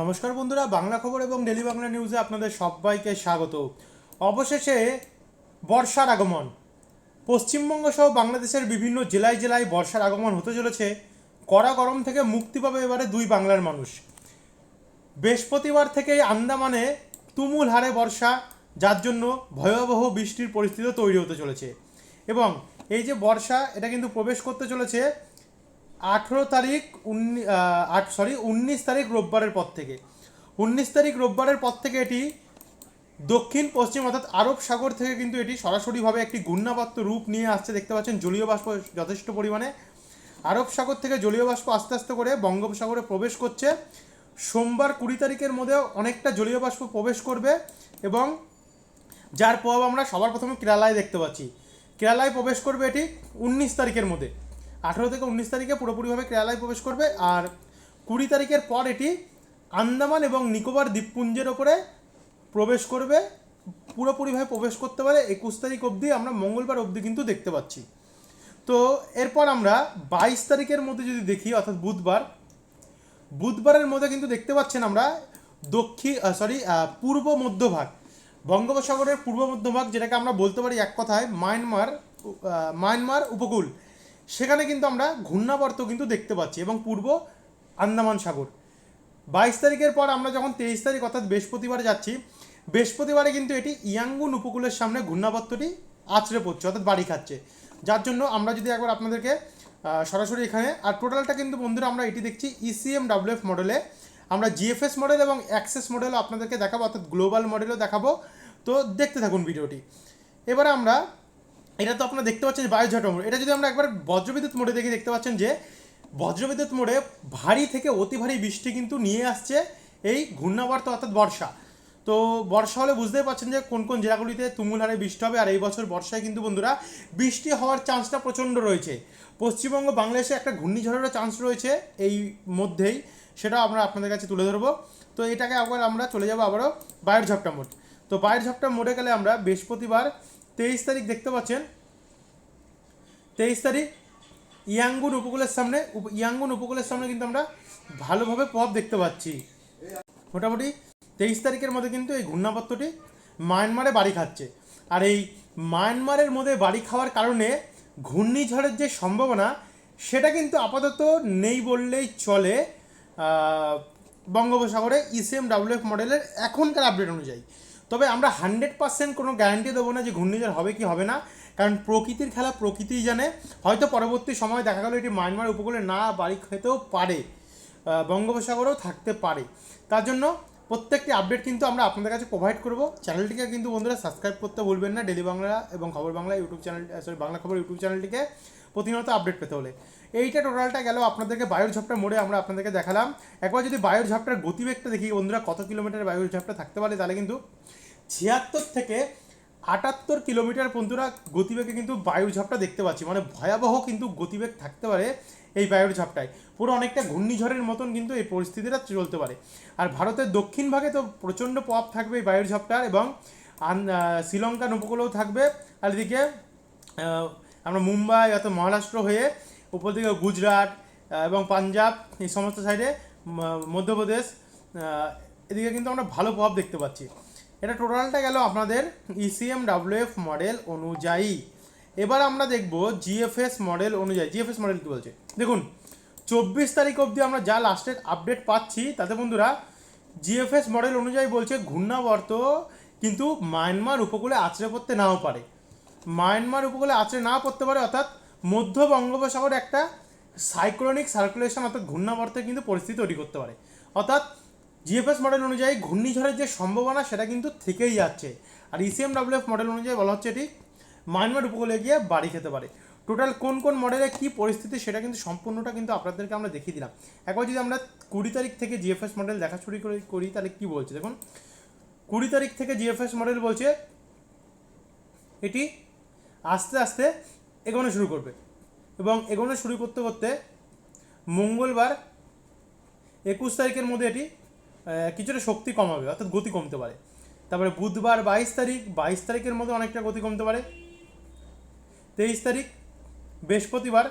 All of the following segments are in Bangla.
নমস্কার বন্ধুরা, বাংলা খবর এবং ডেলি বাংলা নিউজে আপনাদের সবাইকে স্বাগত। অবশেষে বর্ষার আগমন। পশ্চিমবঙ্গ সহ বাংলাদেশের বিভিন্ন জেলায় জেলায় বর্ষার আগমন হতে চলেছে। কড়া গরম থেকে মুক্তি পাবে এবারে দুই বাংলার মানুষ। বৃহস্পতিবার থেকেই আন্দামানে তুমুল হারে বর্ষা, যার জন্য ভয়াবহ বৃষ্টির পরিস্থিতি তৈরি হতে চলেছে। এবং এই যে বর্ষা, এটা কিন্তু প্রবেশ করতে চলেছে আঠেরো তারিখ উন্নি আট সরি উনিশ তারিখ রোববারের পর থেকে। উনিশ তারিখ রোববারের পর থেকে এটি দক্ষিণ, পশ্চিম অর্থাৎ আরব সাগর থেকে কিন্তু এটি সরাসরিভাবে একটি ঘূর্ণাবর্ত রূপ নিয়ে আসছে। দেখতে পাচ্ছেন, জলীয় বাষ্প যথেষ্ট পরিমাণে। আরব সাগর থেকে জলীয় বাষ্প আস্তে আস্তে করে বঙ্গোপসাগরে প্রবেশ করছে। সোমবার কুড়ি তারিখের মধ্যে অনেকটা জলীয় বাষ্প প্রবেশ করবে এবং যার প্রভাব আমরা সবার প্রথমে কেরালায় দেখতে পাচ্ছি। কেরালায় প্রবেশ করবে এটি উনিশ তারিখের মধ্যে। আঠেরো থেকে উনিশ তারিখে পুরোপুরিভাবে কেরালায় প্রবেশ করবে আর কুড়ি তারিখের পর এটি আন্দামান এবং নিকোবর দ্বীপপুঞ্জের ওপরে প্রবেশ করবে, পুরোপুরিভাবে প্রবেশ করতে পারে। একুশ তারিখ অবধি আমরা মঙ্গলবার অবধি কিন্তু দেখতে পাচ্ছি। তো এরপর আমরা বাইশ তারিখের মধ্যে যদি দেখি, অর্থাৎ বুধবার, বুধবারের মধ্যে কিন্তু দেখতে পাচ্ছেন আমরা দক্ষিণ সরি পূর্ব মধ্যভাগ, বঙ্গোপসাগরের পূর্ব মধ্যভাগ, যেটাকে আমরা বলতে পারি এক কথায় মায়ানমার মায়ানমার উপকূল। সেখানে কিন্তু আমরা ঘূর্ণাবর্ত কিন্তু দেখতে পাচ্ছি এবং পূর্ব আন্দামান সাগর। বাইশ তারিখের পর আমরা যখন তেইশ তারিখ অর্থাৎ বৃহস্পতিবার যাচ্ছি, বৃহস্পতিবারে কিন্তু এটি ইয়াঙ্গুন উপকূলের সামনে ঘূর্ণাবর্তটি আছড়ে পড়ছে অর্থাৎ বাড়ি খাচ্ছে। যার জন্য আমরা যদি একবার আপনাদেরকে সরাসরি এখানে, আর টোটালটা কিন্তু বন্ধুরা আমরা এটি দেখছি ইসিএম ডাব্লিউএফ মডেলে আমরা জিএফএস মডেল এবং অ্যাক্সেস মডেলও আপনাদেরকে দেখাবো, অর্থাৎ গ্লোবাল মডেলও দেখাবো। তো দেখতে থাকুন ভিডিওটি। এবারে আমরা এটা তো আপনারা দেখতে পাচ্ছেন বায়ুঝট মোড। এটা যদি আমরা একবার বজ্রবিদ্যুৎ মোডে দেখি দেখতে পাচ্ছেন যে বজ্রবিদ্যুৎ মোডে ভারী থেকে অতি ভারী বৃষ্টি কিন্তু নিয়ে আসছে এই ঘূর্ণাবর্ত অর্থাৎ বর্ষা। তো বর্ষা হলে বুঝতেই পারছেন যে কোন কোন জেলাগুলিতে তুমুল হারে বৃষ্টি হবে। আর এই বছর বর্ষায় কিন্তু বন্ধুরা বৃষ্টি হওয়ার চান্সটা প্রচণ্ড রয়েছে। পশ্চিমবঙ্গ, বাংলাদেশে একটা ঘূর্ণিঝড়েরও চান্স রয়েছে এই মধ্যেই। সেটাও আমরা আপনাদের কাছে তুলে ধরবো। তো এটাকে আবার আমরা চলে যাব আবারও বায়ুর ঝাপটা মোড। তো বায়ুর ঝাপটা মোডে গেলে আমরা বৃহস্পতিবার তেইশ তারিখ দেখতে পাচ্ছেন। তেইশ তারিখ ইয়াঙ্গুন উপকূলের সামনে ইয়াঙ্গুন উপকূলের সামনে কিন্তু আমরা ভালোভাবে প্রভাব দেখতে পাচ্ছি। মোটামুটি তেইশ তারিখের মধ্যে কিন্তু এই ঘূর্ণাপত্রটি মায়ানমারে বাড়ি খাচ্ছে। আর এই মায়ানমারের মধ্যে বাড়ি খাওয়ার কারণে ঘূর্ণিঝড়ের যে সম্ভাবনা, সেটা কিন্তু আপাতত নেই বললেই চলে। বঙ্গোপসাগরে ইসিএম ডাব্লিউএফ মডেলের এখনকার আপডেট অনুযায়ী। তবে আমরা হান্ড্রেড পার্সেন্ট কোনো গ্যারান্টি দেবো না যে ঘূর্ণিঝড় হবে কি হবে না। কারণ প্রকৃতির খেলা প্রকৃতিই জানে। হয়তো পরবর্তী সময় দেখা গেলো এটি মায়ানমার উপকূলে না বাড়ি খেতেও পারে বঙ্গোপসাগরেও থাকতে পারে। তার জন্য প্রত্যেকটি আপডেট কিন্তু আমরা আপনাদের কাছে প্রোভাইড করব। চ্যানেলটিকে কিন্তু বন্ধুরা সাবস্ক্রাইব করতে ভুলবেন না। ডেলি বাংলা এবং Khobor Bangla YouTube channel sorry Bangla Khobor YouTube চ্যানেলটিকে প্রতিনিয়ত আপডেট পেতে হলে। এইটা টোটালটা গেল আপনাদেরকে বায়ুর ঝাপটা মোড়ে আমরা আপনাদেরকে দেখালাম। একবার যদি বায়ুর ঝাপটার গতিবেগটা দেখি বন্ধুরা, কত কিলোমিটার বায়ুর ঝাপটা থাকতে পারে তাহলে কিন্তু ছিয়াত্তর থেকে আটাত্তর কিলোমিটার বন্ধুরা গতিবেগে কিন্তু বায়ুর ঝাপটা দেখতে পাচ্ছি। মানে ভয়াবহ কিন্তু গতিবেগ থাকতে পারে এই বায়ুর ঝাপটায়। পুরো অনেকটা ঘূর্ণিঝড়ের মতন কিন্তু এই পরিস্থিতিটা চলতে পারে। আর ভারতের দক্ষিণ ভাগে তো প্রচণ্ড প্রভাব থাকবে এই বায়ুর ঝাপটার এবং শ্রীলঙ্কার উপকূলেও থাকবে। আর এদিকে আমরা মুম্বাই অর্থাৎ মহারাষ্ট্র হয়ে উপর দিকে গুজরাট এবং পাঞ্জাব এই সমস্ত সাইডে মধ্যপ্রদেশ এদিকে কিন্তু আমরা ভালো প্রভাব দেখতে পাচ্ছি। এটা টোটালটা গেল আপনাদের ইসিএম ডাব্লিউএফ মডেল অনুযায়ী। এবার আমরা দেখব জিএফএস মডেল অনুযায়ী। জিএফএস মডেল কী বলছে? দেখুন, চব্বিশ তারিখ অবধি আমরা যা লাস্টের আপডেট পাচ্ছি, তাতে বন্ধুরা জিএফএস মডেল অনুযায়ী বলছে ঘূর্ণাবর্ত কিন্তু মায়ানমার উপকূলে আছড়ে পড়তে নাও পারে। মায়ানমার উপকূলে আছড়ে না পড়তে পারে, অর্থাৎ মধ্য বঙ্গোপসাগরে একটা সাইক্লোনিক সার্কুলেশন অর্থাৎ ঘূর্ণাবর্তের কিন্তু পরিস্থিতি তৈরি করতে পারে। অর্থাৎ জিএফএস মডেল অনুযায়ী ঘূর্ণিঝড়ের যে সম্ভাবনা সেটা কিন্তু থেকেই যাচ্ছে। আর E ইসিএম ডাব্লিউএফ মডেল অনুযায়ী বলা হচ্ছে এটি মায়ানমার উপকূলে গিয়ে বাড়ি খেতে পারে। টোটাল কোন কোন মডেলে কী পরিস্থিতি সেটা কিন্তু সম্পূর্ণটা কিন্তু আপনাদেরকে আমরা দেখিয়ে দিলাম। একবার যদি আমরা কুড়ি তারিখ থেকে জিএফএস মডেল দেখা শুরু করে, করি, তাহলে কী বলছে? দেখুন, কুড়ি তারিখ থেকে জিএফএস মডেল বলছে, এটি আস্তে আস্তে এগোনো শুরু করবে। এবং এগোনো শুরু করতে করতে মঙ্গলবার একুশ তারিখের মধ্যে এটি কিছুটা শক্তি কমাবে, অর্থাৎ গতি কমতে পারে। তারপরে বুধবার বাইশ তারিখ, বাইশ তারিখের মধ্যে অনেকটা গতি কমতে পারে। তেইশ তারিখ, বৃহস্পতিবার,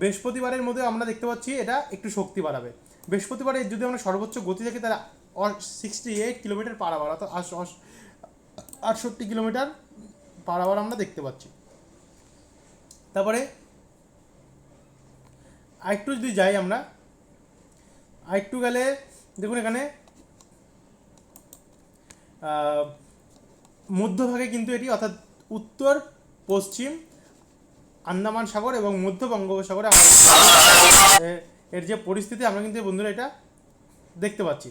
বৃহস্পতিবারের মধ্যে আমরা দেখতে পাচ্ছি এটা একটু শক্তি বাড়াবে। বৃহস্পতিবারে যদি আমরা সর্বোচ্চ গতি দেখি, তাহলে sixty eight kilometre per hour অর্থাৎ আটষট্টি কিলোমিটার পার আওয়ার আমরা দেখতে পাচ্ছি। তারপরে আরেকটু যদি যাই আমরা, আরেকটু গেলে দেখুন এখানে মধ্যভাগে কিন্তু এটি, অর্থাৎ উত্তর, পশ্চিম, আন্দামান সাগর এবং মধ্য বঙ্গোপসাগরে এর যে পরিস্থিতি, আমরা কিন্তু বন্ধুরা এটা দেখতে পাচ্ছি।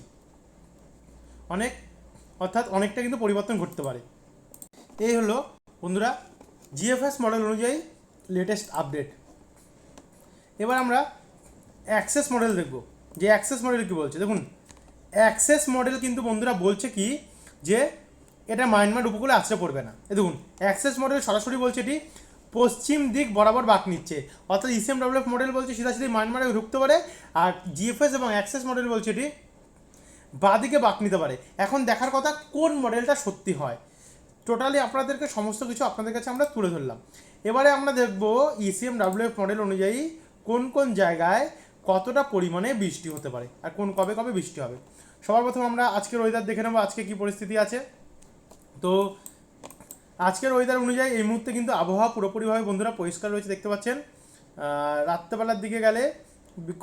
অনেক, অর্থাৎ অনেকটা কিন্তু পরিবর্তন ঘটতে পারে। এই হলো, বন্ধুরা জিএফএস মডেল অনুযায়ী লেটেস্ট আপডেট এবার আমরা অ্যাক্সেস মডেল দেখব। যে অ্যাক্সেস মডেল কি বলছে? দেখুন অ্যাক্সেস মডেল কিন্তু বন্ধুরা বলছে কি যে এটা মায়ানমার উপকূলে আছড়ে পড়বে না। এ দেখুন অ্যাক্সেস মডেল সরাসরি বলছে এটি পশ্চিম দিক বরাবর বাঁক নিচ্ছে। অর্থাৎ ইসিএম ডব্লিউএফ মডেল বলছে সিধাসিধি মায়ানমারে ঢুকতে পারে আর জিএফএস এবং অ্যাক্সেস মডেল বলছে এটি বাঁদিকে বাঁক নিতে পারে। এখন দেখার কথা, কোন মডেলটা সত্যি হয়? টোটালি আপনাদেরকে সমস্ত কিছু আপনাদের কাছে আমরা তুলে ধরলাম। এবারে আমরা দেখব ইসিএম ডাব্লিউএফ মডেল অনুযায়ী কোন কোন জায়গায় কতটা পরিমাণে বৃষ্টি হতে পারে আর কোন কবে কবে বৃষ্টি হবে। সবার প্রথম আমরা আজকের ওয়েদার দেখে নেব, আজকে কি পরিস্থিতি আছে। তো, আজকের ওয়েদার অনুযায়ী এই মুহূর্তে কিন্তু আবহাওয়া পুরোপুরিভাবে বন্ধুরা পরিষ্কার রয়েছে, দেখতে পাচ্ছেন। রাত্রেবেলার দিকে গেলে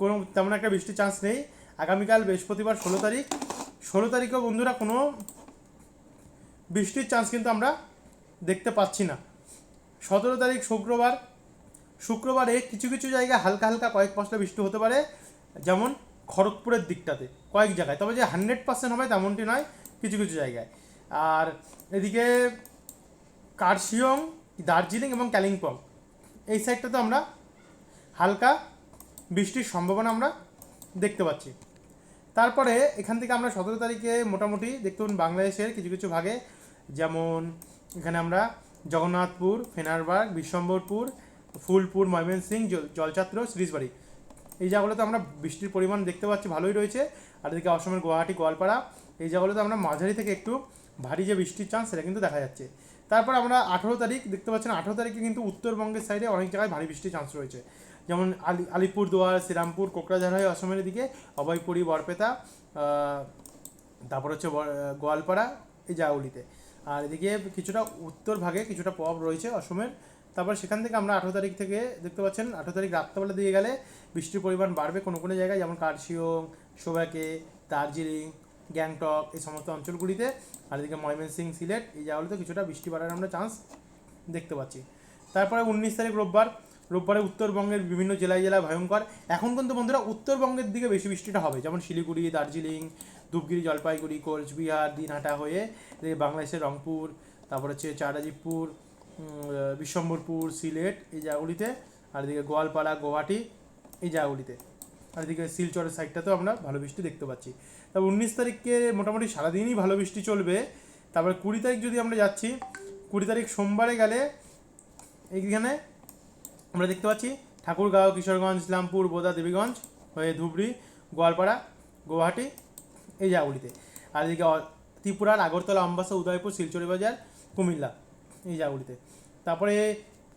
কোনো তেমন একটা বৃষ্টির চান্স নেই। আগামীকাল বৃহস্পতিবার ষোলো তারিখ। ষোলো তারিখেও বন্ধুরা কোনো বৃষ্টির চান্স কিন্তু আমরা দেখতে পাচ্ছি না। সতেরো তারিখ শুক্রবার। শুক্রবারে কিছু কিছু জায়গায় হালকা হালকা কয়েক পশলা বৃষ্টি হতে পারে। যেমন খড়গপুরের দিকটাতে, কয়েক জায়গায়। তবে যে হান্ড্রেড পার্সেন্ট হবে তেমনটি নয়, কিছু কিছু জায়গায়। আর এদিকে কার্শিয়ং, দার্জিলিং এবং কালিম্পং, এই সাইডটাতে আমরা হালকা বৃষ্টির সম্ভাবনা আমরা দেখতে পাচ্ছি। তারপরে এখান থেকে আমরা সতেরো তারিখে মোটামুটি দেখতে পাবেন বাংলাদেশের কিছু কিছু ভাগে, যেমন এখানে আমরা জগন্নাথপুর, ফেনারবাগ, বিশ্বম্বরপুর, ফুলপুর ময়মনসিং জল- জলছাত্র সিরিজবাড়ি। এই জায়গাগুলোতে আমরা বৃষ্টির পরিমাণ দেখতে পাচ্ছি, ভালোই রয়েছে। আর এদিকে অসমের গুয়াহাটি, গোয়ালপাড়া, এই জায়গাগুলোতে আমরা মাঝারি থেকে একটু ভারী যে বৃষ্টির চান্স সেটা কিন্তু দেখা যাচ্ছে। তারপর আমরা আঠেরো তারিখ দেখতে পাচ্ছেন, আঠেরো তারিখে কিন্তু উত্তরবঙ্গের সাইডে অনেক জায়গায় ভারী বৃষ্টির চান্স রয়েছে। যেমন আলি, আলিপুরদুয়ার, শ্রীরামপুর, কোকরাঝাড় হয়ে অসমের দিকে, অভয়পুরি বরপেতা তারপর হচ্ছে গোয়ালপাড়া, এই জায়গাগুলিতে। আর এদিকে কিছুটা উত্তর ভাগে কিছুটা প্রভাব রয়েছে অসমের তারপর সেখান থেকে আমরা আঠেরো তারিখ থেকে দেখতে পাচ্ছেন, আঠেরো তারিখ রাত্রেবেলা দিয়ে গেলে বৃষ্টির পরিমাণ বাড়বে কোনো কোনো জায়গায়, যেমন কার্শিয়ং সোভাকে দার্জিলিং, গ্যাংটক, এই সমস্ত অঞ্চলগুলিতে। আর এদিকে ময়মনসিং, সিলেট, এই জায়গাগুলিতে কিছুটা বৃষ্টি বাড়ার আমরা চান্স দেখতে পাচ্ছি। তারপরে উনিশ তারিখ রোববার, রোববারে উত্তরবঙ্গের বিভিন্ন জেলায় জেলায় ভয়ঙ্কর। এখন কিন্তু বন্ধুরা উত্তরবঙ্গের দিকে বেশি বৃষ্টিটা হবে, যেমন শিলিগুড়ি, দার্জিলিং, ধূপগিরি, জলপাইগুড়ি, কোচবিহার, দিনহাটা হয়ে বাংলাদেশের রংপুর, তারপর হচ্ছে চারাজিপুর বিশ্বম্বরপুর সিলেট, এই জায়গাগুলিতে, আর এদিকে গোয়ালপাড়া, গুয়াহাটি, এই জায়গাগুলিতে। আর এদিকে শিলচরের সাইডটাতেও আমরা ভালো বৃষ্টি দেখতে পাচ্ছি। তবে উনিশ তারিখে মোটামুটি সারাদিনই ভালো বৃষ্টি চলবে। তারপরে কুড়ি তারিখ যদি আমরা যাচ্ছি, কুড়ি তারিখ সোমবারে গেলে এইখানে আমরা দেখতে পাচ্ছি ঠাকুরগাঁও, কিশোরগঞ্জ, ইসলামপুর, বোদা, দেবীগঞ্জ হয়ে ধুবড়ি, গোয়ালপাড়া, গুয়াহাটি, এই জায়গাগুলিতে। আর এদিকে ত্রিপুরার আগরতলা আমবাসা উদয়পুর, শিলচরি বাজার, কুমিল্লা। এই জায়গাগুলিতে তারপরে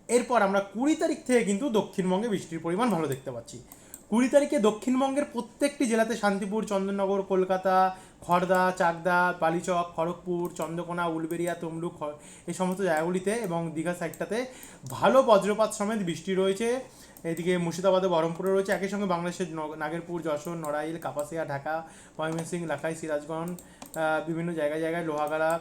এরপর আমরা কুড়ি তারিখ থেকে কিন্তু দক্ষিণবঙ্গে বৃষ্টির পরিমাণ ভালো দেখতে পাচ্ছি। কুড়ি তারিখে দক্ষিণবঙ্গের প্রত্যেকটি জেলাতে শান্তিপুর, চন্দননগর, কলকাতা খড়দা চাকদা, বালিচক, খড়গপুর, চন্দ্রকোনা উলবেরিয়া তমলুক এই সমস্ত জায়গাগুলিতে এবং দীঘা সাইডটাতে ভালো বজ্রপাত সমেত বৃষ্টি রয়েছে। এদিকে মুর্শিদাবাদে বহরমপুরে রয়েছে। একই সঙ্গে বাংলাদেশের নগ- নাগেরপুর, যশোর, নড়াইল, কাপাসিয়া, ঢাকা, ময়মনসিংহ, লাখাই, সিরাজগঞ্জ বিভিন্ন জায়গায় জায়গায় লোহাগাড়া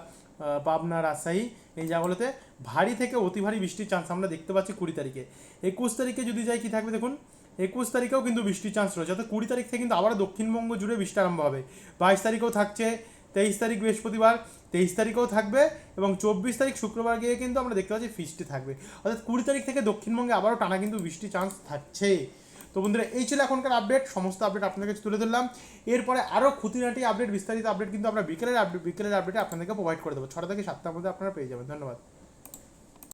পাবনা, রাজশাহী, এই জায়গাগুলোতে ভারী থেকে অতি ভারী বৃষ্টির চান্স আমরা দেখতে পাচ্ছি কুড়ি তারিখে। একুশ তারিখে যদি যাই, কি থাকবে দেখুন? একুশ তারিখেও কিন্তু বৃষ্টির চান্স রয়েছে। অর্থাৎ কুড়ি তারিখ থেকে কিন্তু আবার দক্ষিণবঙ্গ জুড়ে বৃষ্টি আরম্ভ হবে। বাইশ তারিখেও থাকছে, তেইশ তারিখ বৃহস্পতিবার, তেইশ তারিখেও থাকবে এবং চব্বিশ তারিখ শুক্রবার গিয়ে কিন্তু আমরা দেখতে পাচ্ছি ফিস্টি থাকবে। অর্থাৎ কুড়ি তারিখ থেকে দক্ষিণবঙ্গে আবারও টানা কিন্তু বৃষ্টির চান্স থাকছে তো বন্ধুরা, এই ছিল এখনকার আপডেট সমস্ত আপডেট আপনাদের কাছে তুলে ধরলাম। এরপরে আরও খুঁটিনাটি আপডেট বিস্তারিত আপডেট কিন্তু আমরা বিকেলের আপডেট বিকেলের আপডেটে আপনাদেরকে প্রোভাইড করে দেবো। ছটা থেকে সাতটার মধ্যে আপনারা পেয়ে যাবেন। ধন্যবাদ।